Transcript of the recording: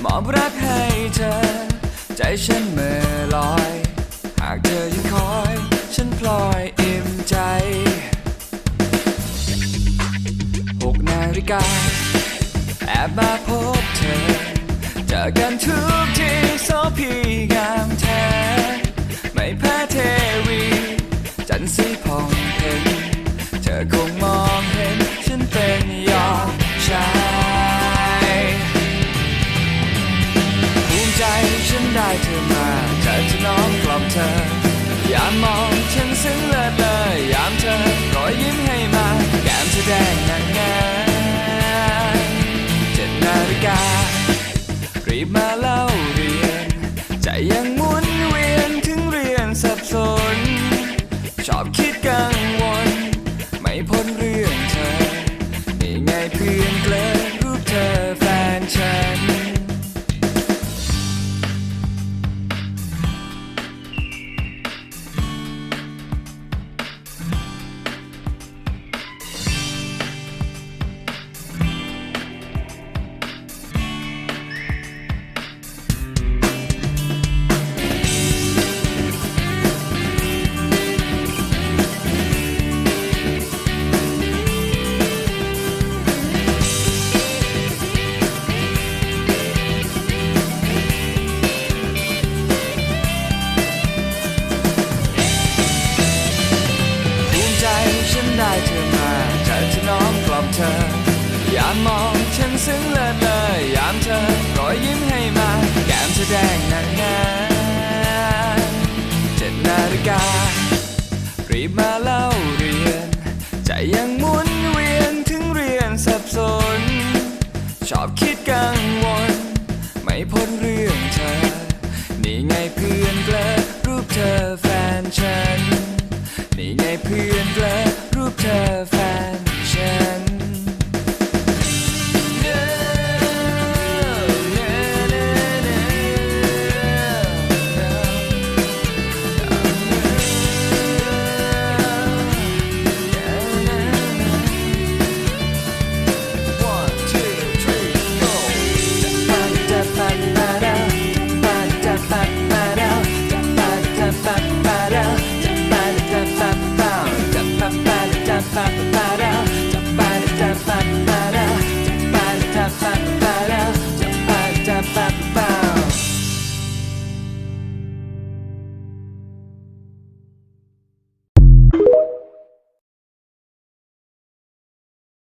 หมอบรักให้เธอ ใจฉันเมื่อลอย หากเธอยังคอย ฉันพลอยอิ่มใจหกนาฬิกา แอบมาพบเธอ เจอกันทุกทีโซพีงามแท้ ไม่แพ้เทวี จันทร์สีผ่องเพ็ญเธอคง เธอมาเธอจะน้อมกล่อมเธอ ยามมองฉันซึ้งเลิศเลยยามเธอรอยยิ้มให้มา ได้เธอมาใจจะน้อมกล่อมเธอ ยามมองฉันซึ้งเลิศเลยยามเธอรอยยิ้มให้มาแก้มเธอแดงนางงาเจ็ดนาฬิกา รีบมาเล่าเรียน ใจยังหมุนเวียนถึงเรียนสับสน ชอบคิดกังวล ไม่พ้นเรื่องเธอ นี่ไงเพื่อนเกลอรูปเธอแฟนฉัน นี่ไงเพื่อนเกลอ